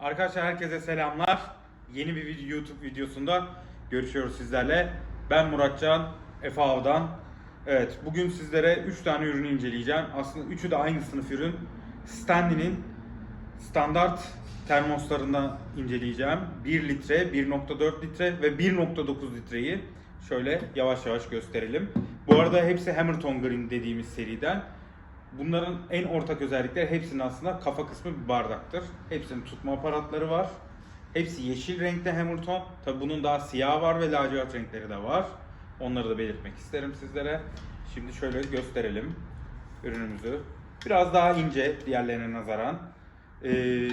Arkadaşlar herkese selamlar. Yeni bir video, YouTube videosunda görüşüyoruz sizlerle. Ben Muratcan, Efe. Evet, bugün sizlere 3 tane ürünü inceleyeceğim. Aslında üçü de aynı sınıf ürün. Stanley'nin standart termoslarından inceleyeceğim. 1 litre, 1.4 litre ve 1.9 litreyi şöyle yavaş yavaş gösterelim. Bu arada hepsi Hamilton Green dediğimiz seriden. Bunların en ortak özellikleri hepsinin aslında kafa kısmı bir bardaktır. Hepsinin tutma aparatları var. Hepsi yeşil renkte Hamilton. Tabi bunun daha siyah var ve lacivert renkleri de var. Onları da belirtmek isterim sizlere. Şimdi şöyle gösterelim ürünümüzü. Biraz daha ince diğerlerine nazaran. Ee,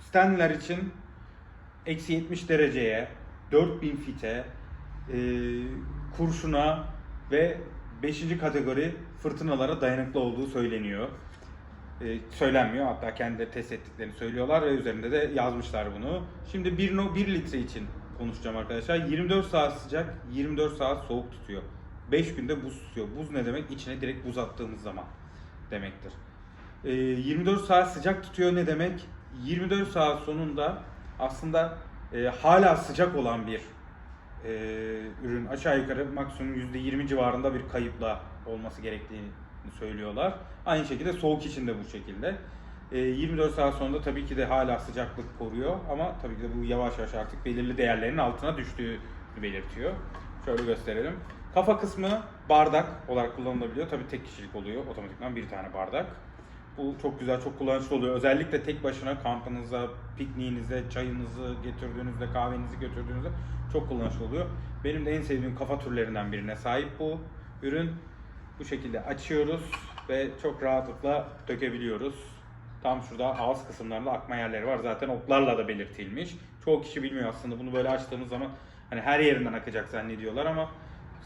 Stanley'ler için eksi 70 dereceye, 4000 fite, e, kurşuna ve 5. kategori fırtınalara dayanıklı olduğu söyleniyor. E, söylenmiyor hatta kendileri test ettiklerini söylüyorlar ve üzerinde de yazmışlar bunu. Şimdi 1, 1 litre için konuşacağım arkadaşlar. 24 saat sıcak, 24 saat soğuk tutuyor. 5 günde buz tutuyor. Buz ne demek? İçine direkt buz attığımız zaman demektir. E, 24 saat sıcak tutuyor ne demek? 24 saat sonunda aslında e, hala sıcak olan bir e, ürün aşağı yukarı maksimum %20 civarında bir kayıpla olması gerektiğini söylüyorlar. Aynı şekilde soğuk için de bu şekilde. E, 24 saat sonunda tabii ki de hala sıcaklık koruyor ama tabii ki de bu yavaş yavaş artık belirli değerlerin altına düştüğünü belirtiyor. Şöyle gösterelim. Kafa kısmı bardak olarak kullanılabiliyor. Tabii tek kişilik oluyor. Otomatikman bir tane bardak. Bu çok güzel, çok kullanışlı oluyor. Özellikle tek başına kampınıza, pikniğinize, çayınızı getirdiğinizde, kahvenizi götürdüğünüzde çok kullanışlı oluyor. Benim de en sevdiğim kafa türlerinden birine sahip bu ürün. Bu şekilde açıyoruz ve çok rahatlıkla dökebiliyoruz. Tam şurada ağız kısımlarında akma yerleri var. Zaten oklarla da belirtilmiş. Çoğu kişi bilmiyor aslında bunu böyle açtığımız zaman hani her yerinden akacak zannediyorlar ama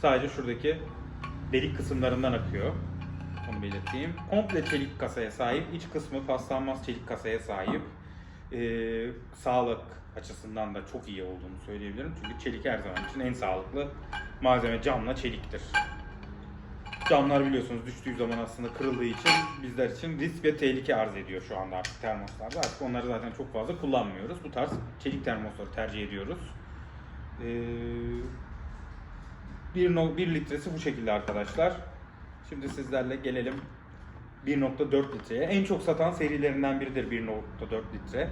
sadece şuradaki delik kısımlarından akıyor. Onu belirteyim. Komple çelik kasaya sahip. İç kısmı paslanmaz çelik kasaya sahip. Ee, sağlık açısından da çok iyi olduğunu söyleyebilirim. Çünkü çelik her zaman için en sağlıklı malzeme camla çeliktir. Camlar biliyorsunuz düştüğü zaman aslında kırıldığı için bizler için risk ve tehlike arz ediyor şu anda artık termoslarda. Artık onları zaten çok fazla kullanmıyoruz. Bu tarz çelik termosları tercih ediyoruz. Ee, 1, litresi bu şekilde arkadaşlar. Şimdi sizlerle gelelim 1.4 litreye. En çok satan serilerinden biridir 1.4 litre.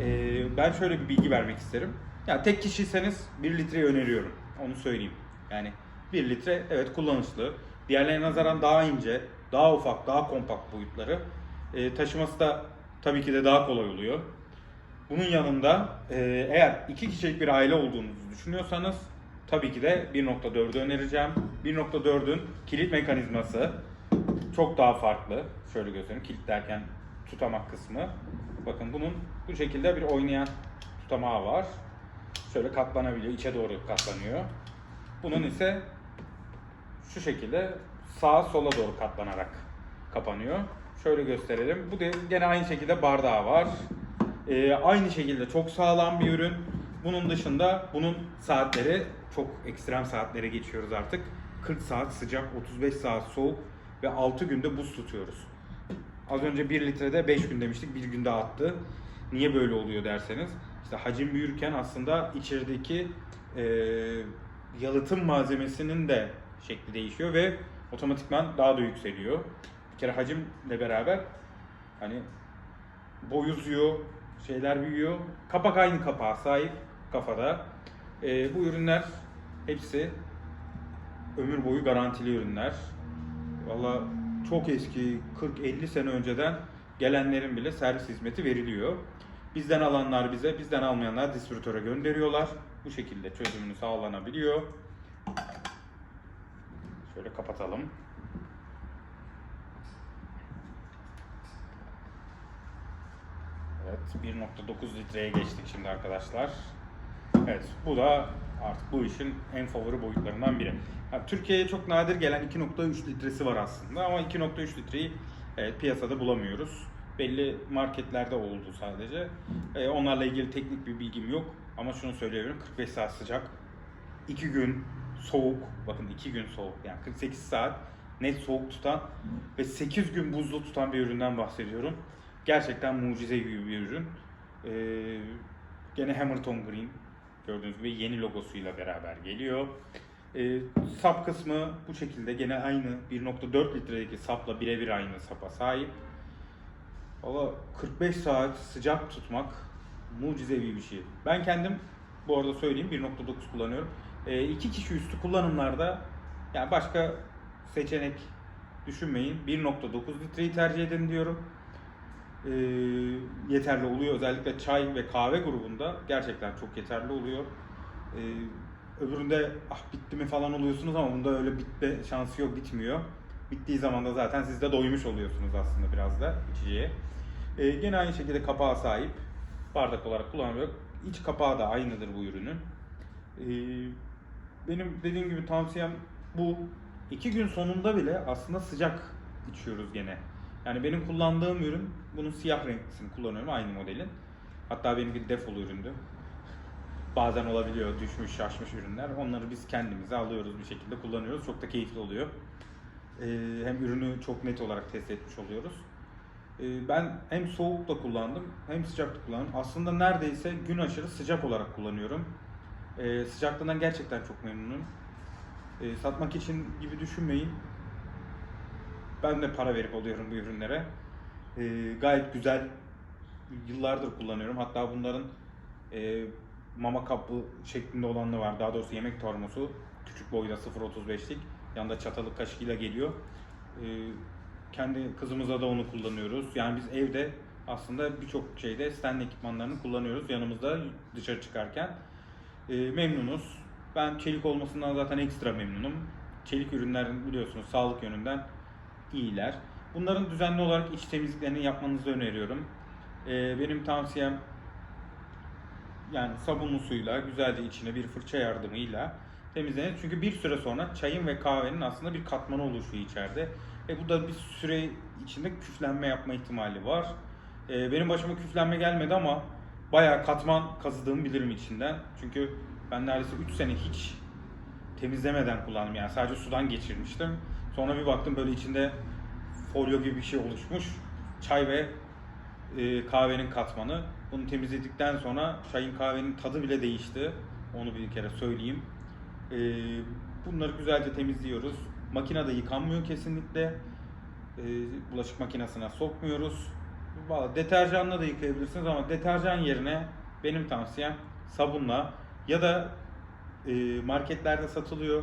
Ee, ben şöyle bir bilgi vermek isterim. Ya tek kişiyseniz 1 litreyi öneriyorum. Onu söyleyeyim. Yani 1 litre evet kullanışlı. Diğerlerine nazaran daha ince, daha ufak, daha kompakt boyutları. Ee, taşıması da tabii ki de daha kolay oluyor. Bunun yanında e, eğer iki kişilik bir aile olduğunuzu düşünüyorsanız tabii ki de 1.4'ü önereceğim. 1.4'ün kilit mekanizması çok daha farklı. Şöyle göstereyim kilitlerken tutamak kısmı. Bakın bunun bu şekilde bir oynayan tutamağı var. Şöyle katlanabiliyor, içe doğru katlanıyor. Bunun ise şu şekilde sağa sola doğru katlanarak kapanıyor. Şöyle gösterelim. Bu da gene aynı şekilde bardağı var. Ee, aynı şekilde çok sağlam bir ürün. Bunun dışında bunun saatleri çok ekstrem saatlere geçiyoruz artık. 40 saat sıcak, 35 saat soğuk ve 6 günde buz tutuyoruz. Az önce 1 litrede 5 gün demiştik, bir günde attı. Niye böyle oluyor derseniz, işte hacim büyürken aslında içerideki e, yalıtım malzemesinin de şekli değişiyor ve otomatikman daha da yükseliyor. Bir kere hacimle beraber hani boy uzuyor, şeyler büyüyor. Kapak aynı kapağa sahip kafada. E, bu ürünler hepsi ömür boyu garantili ürünler. Valla çok eski 40-50 sene önceden gelenlerin bile servis hizmeti veriliyor. Bizden alanlar bize, bizden almayanlar distribütöre gönderiyorlar. Bu şekilde çözümünü sağlanabiliyor. Şöyle kapatalım. Evet 1.9 litreye geçtik şimdi arkadaşlar. Evet bu da artık bu işin en favori boyutlarından biri. Yani Türkiye'ye çok nadir gelen 2.3 litresi var aslında ama 2.3 litreyi evet, piyasada bulamıyoruz. Belli marketlerde oldu sadece. Ee, onlarla ilgili teknik bir bilgim yok ama şunu söyleyebilirim 45 saat sıcak, 2 gün soğuk, bakın 2 gün soğuk yani 48 saat net soğuk tutan ve 8 gün buzlu tutan bir üründen bahsediyorum. Gerçekten mucize gibi bir ürün. Ee, gene Hamilton Green gördüğünüz gibi yeni logosuyla beraber geliyor. Ee, sap kısmı bu şekilde gene aynı 1.4 litredeki sapla birebir aynı sapa sahip. Valla 45 saat sıcak tutmak mucizevi bir şey. Ben kendim bu arada söyleyeyim 1.9 kullanıyorum. E, iki kişi üstü kullanımlarda yani başka seçenek düşünmeyin. 1.9 litreyi tercih edin diyorum. E, yeterli oluyor. Özellikle çay ve kahve grubunda gerçekten çok yeterli oluyor. E, öbüründe ah bitti mi falan oluyorsunuz ama bunda öyle bitme şansı yok bitmiyor. Bittiği zaman da zaten siz de doymuş oluyorsunuz aslında biraz da içeceğe. E, gene aynı şekilde kapağa sahip. Bardak olarak kullanılıyor. İç kapağı da aynıdır bu ürünün. E, benim dediğim gibi tavsiyem bu. iki gün sonunda bile aslında sıcak içiyoruz gene. Yani benim kullandığım ürün, bunun siyah renklisini kullanıyorum aynı modelin. Hatta benimki defolu üründü. Bazen olabiliyor düşmüş şaşmış ürünler. Onları biz kendimize alıyoruz bir şekilde kullanıyoruz. Çok da keyifli oluyor. Ee, hem ürünü çok net olarak test etmiş oluyoruz. Ee, ben hem soğuk da kullandım hem sıcak da kullandım. Aslında neredeyse gün aşırı sıcak olarak kullanıyorum. Ee, sıcaklığından gerçekten çok memnunum. Satmak için gibi düşünmeyin. Ben de para verip alıyorum bu ürünlere. Ee, gayet güzel. Yıllardır kullanıyorum. Hatta bunların e, mama kapı şeklinde olanı var. Daha doğrusu yemek tormosu. Küçük boyda 0.35'lik. Yanında çatalı kaşığıyla geliyor. Ee, kendi kızımıza da onu kullanıyoruz. Yani biz evde aslında birçok şeyde Stanley ekipmanlarını kullanıyoruz yanımızda dışarı çıkarken. Ee, memnunuz. Ben çelik olmasından zaten ekstra memnunum. Çelik ürünlerin biliyorsunuz sağlık yönünden iyiler. Bunların düzenli olarak iç temizliklerini yapmanızı öneriyorum. Ee, benim tavsiyem yani sabunlu suyla güzelce içine bir fırça yardımıyla temizlenir. Çünkü bir süre sonra çayın ve kahvenin aslında bir katmanı oluşuyor içeride. E bu da bir süre içinde küflenme yapma ihtimali var. E, benim başıma küflenme gelmedi ama bayağı katman kazıdığımı bilirim içinden. Çünkü ben neredeyse 3 sene hiç temizlemeden kullandım yani sadece sudan geçirmiştim. Sonra bir baktım böyle içinde folyo gibi bir şey oluşmuş. Çay ve e, kahvenin katmanı. Bunu temizledikten sonra çayın kahvenin tadı bile değişti. Onu bir kere söyleyeyim. E, bunları güzelce temizliyoruz. Makinede yıkanmıyor kesinlikle. E, bulaşık makinesine sokmuyoruz. Valla deterjanla da yıkayabilirsiniz ama deterjan yerine benim tavsiyem sabunla ya da e, marketlerde satılıyor.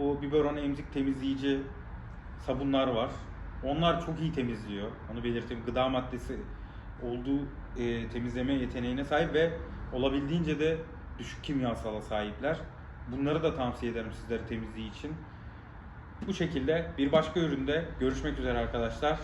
Bu biberon emzik temizleyici sabunlar var. Onlar çok iyi temizliyor. Onu belirteyim. Gıda maddesi olduğu e, temizleme yeteneğine sahip ve olabildiğince de düşük kimyasala sahipler. Bunları da tavsiye ederim sizlere temizliği için. Bu şekilde bir başka üründe görüşmek üzere arkadaşlar.